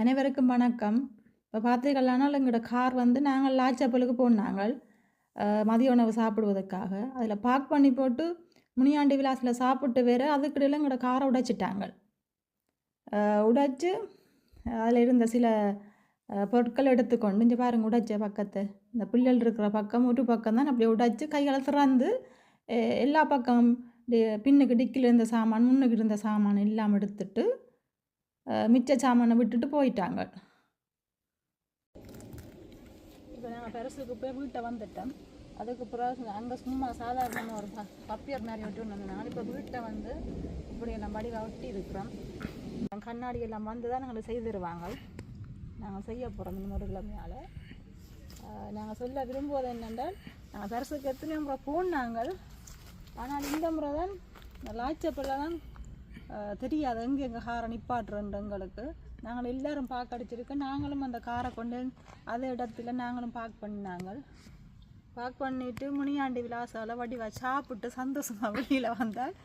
அனைவருக்கும் வணக்கம். இப்போ பார்த்தீங்களானால் எங்களோட கார் வந்து நாங்கள் லாச்சப்பலுக்கு போனாங்க மதிய உணவு சாப்பிடுவதற்காக. அதில் பார்க் பண்ணி போட்டு முனியாண்டி விலாஸில் சாப்பிட்டு வேறு அதுக்கிடையில் எங்களோட காரை உடைச்சிட்டாங்க. உடைச்சு அதில் இருந்த சில பொருட்கள் எடுத்துக்கொண்டு இங்கே பாருங்க உடைச்ச பக்கத்தை இந்த பிள்ளைகள் இருக்கிற பக்கம் ஒரு பக்கம் தான் அப்படியே உடைச்சு கைகளை திறந்து எல்லா பக்கம் பின்னுக்கு டிக்கில் இருந்த சாமான் முன்னுக்கு இருந்த சாமான் எல்லாம் எடுத்துட்டு மிச்ச சாமானை விட்டுட்டு போயிட்டாங்க. இப்போ நாங்கள் பெருசுக்கு போய் வீட்டை வந்துட்டோம். அதுக்கு பிறகு அங்கே சும்மா சாதாரண ஒரு பப்பியர் மாதிரி விட்டு நான் இப்போ வீட்டை வந்து இப்படி எல்லாம் வடிவா ஒட்டி இருக்கிறோம். கண்ணாடி எல்லாம் வந்து தான் எங்களுக்கு செய்திருவாங்க. நாங்கள் செய்ய போகிறோம் இந்த முருகிழமையால் நாங்கள் சொல்ல விரும்புவது என்னென்றால் நாங்கள் பெருசுக்கு எத்தனை முறை போனாங்க. ஆனால் இந்த முறை தான் லாய்ச்சப்பில் தான் தெரியாது எங்கே எங்கள் காரை நிப்பாட்டுறோன்ற எங்களுக்கு நாங்கள் எல்லாரும் பார்க் அடிச்சிருக்கோம் நாங்களும் அந்த காரை கொண்டு அதே இடத்துல நாங்களும் பார்க் பண்ணாங்க பார்க் பண்ணிவிட்டு முனியாண்டி விலாசால் வடிவா சாப்பிட்டு சந்தோஷமாக வெளியில் வந்தால்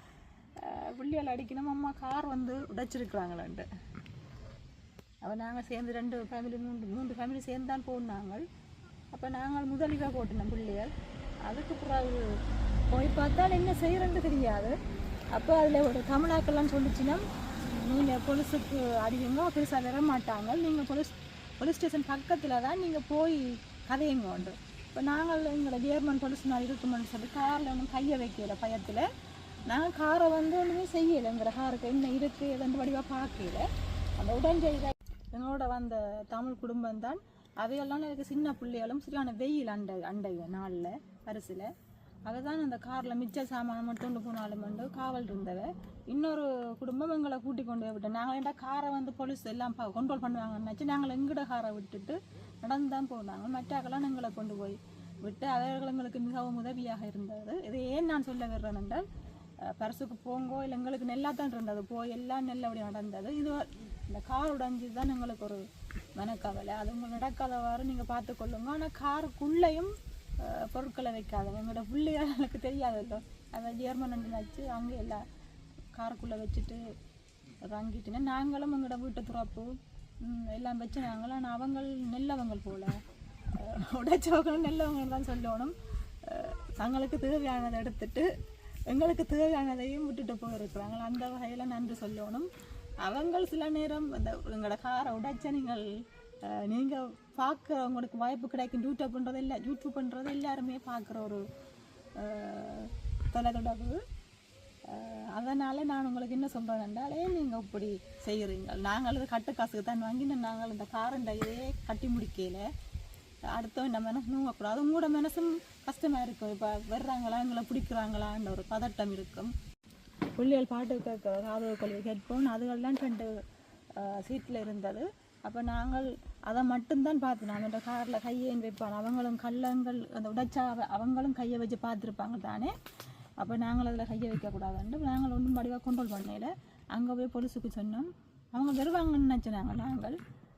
பிள்ளையால் அடிக்கணும். அம்மா கார் வந்து உடைச்சிருக்கிறாங்களேன்ட்டு. அப்போ நாங்கள் சேர்ந்து ரெண்டு ஃபேமிலி மூன்று மூன்று ஃபேமிலி சேர்ந்து தான் போனாங்க அப்போ நாங்கள் முதலிவாக போட்டினோம் பிள்ளைகள் அதுக்கு பிறகு போய் பார்த்தால் என்ன செய்கிறேன்னு தெரியாது. அப்போ அதில் ஒரு தமிழாக்கள்லாம் சொல்லிச்சுன்னா நீங்கள் பொலிஸுக்கு அடிவீங்க பெருசாக வர மாட்டாங்க. நீங்கள் போலீஸ் போலீஸ் ஸ்டேஷன் பக்கத்தில் தான் நீங்கள் போய் கதையுங்க உண்டு இப்போ நாங்கள் எங்களை ஜேர்மன் போலீஸ் நான் இருக்குமென்னு சொல்லி காரில் ஒன்றும் கையை வைக்கல பயத்தில். நாங்கள் காரை வந்து ஒன்றுமே செய்யலை எங்கள் காருக்கு என்ன இருக்குது எதன் வடிவாக பார்க்கல. அந்த உடஞ்ச எங்களோட வந்த தமிழ் குடும்பம் தான் அவையெல்லாம் எனக்கு சின்ன பிள்ளைகளும் சரியான வெயில் அண்டை அண்டை நாளில் பரிசில் அதுதான் அந்த காரில் மிச்ச சாமான் மட்டும் போனாலும் வந்து காவல் இருந்தவ இன்னொரு குடும்பம் எங்களை கூட்டி கொண்டு போய் விட்டோம். நாங்கள் ஏன்டா காரை வந்து போலீஸ் எல்லாம் கண்ட்ரோல் பண்ணுவாங்கன்னு நினச்சி நாங்கள் எங்கட காரை விட்டுட்டு நடந்து தான் போனாங்க. மற்றாக்கெல்லாம் எங்களை கொண்டு போய் விட்டு அவர்கள் எங்களுக்கு மிகவும் உதவியாக இருந்தது. இது ஏன் நான் சொல்ல வர்றேன் என்றால் பரிசுக்கு போங்கோ இல்லை எங்களுக்கு நெல்லாக தான் இருந்தது. போய் எல்லாம் நல்லபடியாக நடந்தது. இது இந்த கார் உடைஞ்சு தான் எங்களுக்கு ஒரு மனக்கவலை. அது உங்களுக்கு நடக்காதவாறு நீங்கள் பார்த்துக்கொள்ளுங்க ஆனால் காருக்குள்ளேயும் பொருட்களை வைக்காதுங்க எங்களோட பிள்ளைகளுக்கு தெரியாதല്ലോ அதை. ஜெர்மன் வச்சு அவங்க எல்லாம் காருக்குள்ளே வச்சுட்டு வாங்கிட்டுனா நாங்களும் எங்களோட வீட்டு துறப்பு எல்லாம் வச்சு நாங்களும். ஆனால் அவங்கள் நல்லவங்க போல. உடைச்சவங்களும் நல்லவங்க தான் சொல்லணும். தங்களுக்கு தேவையானதை எடுத்துட்டு எங்களுக்கு தேவையானதையும் விட்டுட்டு போயிருக்கிறாங்க. அந்த வகையில் நன்றி சொல்லணும். அவங்கள் சில நேரம் அந்த எங்களோட காரை உடைச்ச நீங்கள் நீங்கள் பார்க்குறவங்களுக்கு பார்க்குற உங்களுக்கு வாய்ப்பு கிடைக்கும். யூடியூப் பண்ணுறது இல்லை. யூடியூப் பண்ணுறது எல்லாருமே பார்க்குற ஒரு அஹ், தொலைத்தொடர்பு. அதனால் நான் உங்களுக்கு என்ன சொல்கிறேன் என்றாலே நீங்கள் இப்படி செய்கிறீங்க நாங்கள் இது கட்டு காசுக்கு தான் வாங்கி நாங்கள் இந்த காரண்ட இதே கட்டி முடிக்கல. அடுத்தவன் நம்ம மனசு நூங்கக்கூடாது. உங்களோட மனசும் கஷ்டமாக இருக்கும். இப்போ வர்றாங்களா? எங்களை பிடிக்கிறாங்களான்ற ஒரு பதட்டம் இருக்கும். புள்ளிகள் பாட்டு கேட்க காதல் கொள்கை ஹெட்ஃபோன் அதுகள்லாம் ரெண்டு சீட்டில் இருந்தது. அப்போ நாங்கள் அதை மட்டும்தான் பார்த்து நான் அந்த காரில் கையை வைப்பான் அவங்களும் கள்ளங்கள் அந்த உடைச்சா அவங்களும் கையை வச்சு பார்த்துருப்பாங்க தானே? அப்போ நாங்கள் அதில் கையை வைக்கக்கூடாதுன்ட்டு நாங்கள் ஒன்றும் படிவாக கண்ட்ரோல் பண்ணையில் அங்கே போய் போலீஸுக்கு சொன்னோம். அவங்க வருவாங்கன்னு நினச்சினாங்க நாங்கள்.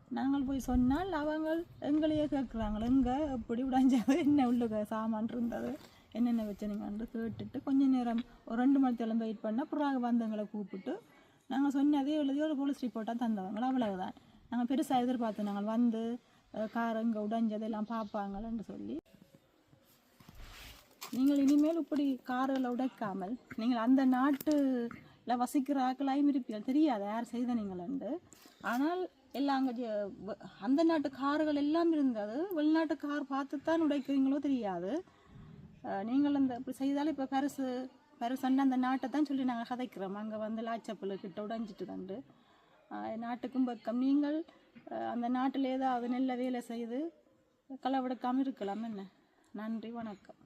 நாங்கள் போய் சொன்னால் அவங்க எங்களையே கேட்குறாங்க. எங்கே? எப்படி உடைஞ்சது என்ன உள்ள சாமான் இருந்தது? என்னென்ன வச்சுனீங்கன்னு கேட்டுட்டு கொஞ்ச நேரம் ஒரு ரெண்டு மணி தேரம் வெயிட் பண்ணால் புறாக வந்தவங்களை கூப்பிட்டு நாங்கள் சொன்னதே எழுதி ஒரு போலீஸ் ரிப்போர்ட்டாக தந்தவங்க. அவ்வளவுதான். நாங்கள் பெருசாக எதிர்பார்த்தோம் நாங்கள் வந்து அஹ், கார் இங்கே உடைஞ்சதெல்லாம் பார்ப்பாங்களன்னு சொல்லி. நீங்கள் இனிமேல் இப்படி காரில் உடைக்காமல் நீங்கள் அந்த நாட்டில் வசிக்கிற ஆக்களாயும் இருப்பீர்கள் தெரியாது யார் செய்த நீங்களண்டு ஆனால் எல்லாம் அங்கே அந்த நாட்டு கார்கள் எல்லாம் இருந்தது. வெளிநாட்டு கார் பார்த்து தான் உடைக்கிறீங்களோ தெரியாது. நீங்கள் அந்த இப்படி செய்தாலும் இப்போ பரிசு பரிசுன்னு அந்த நாட்டை தான் சொல்லி நாங்கள் கதைக்கிறோம். அங்கே வந்து லாச்சப்பல் கிட்ட உடைஞ்சிட்டு கண்டு நாட்டுக்கும் பக்கம். நீங்கள் அந்த நாட்டில் ஏதாவது நல்ல வேலை செய்து களவெடுக்காமல் இருக்கலாம். என்ன? நன்றி வணக்கம்.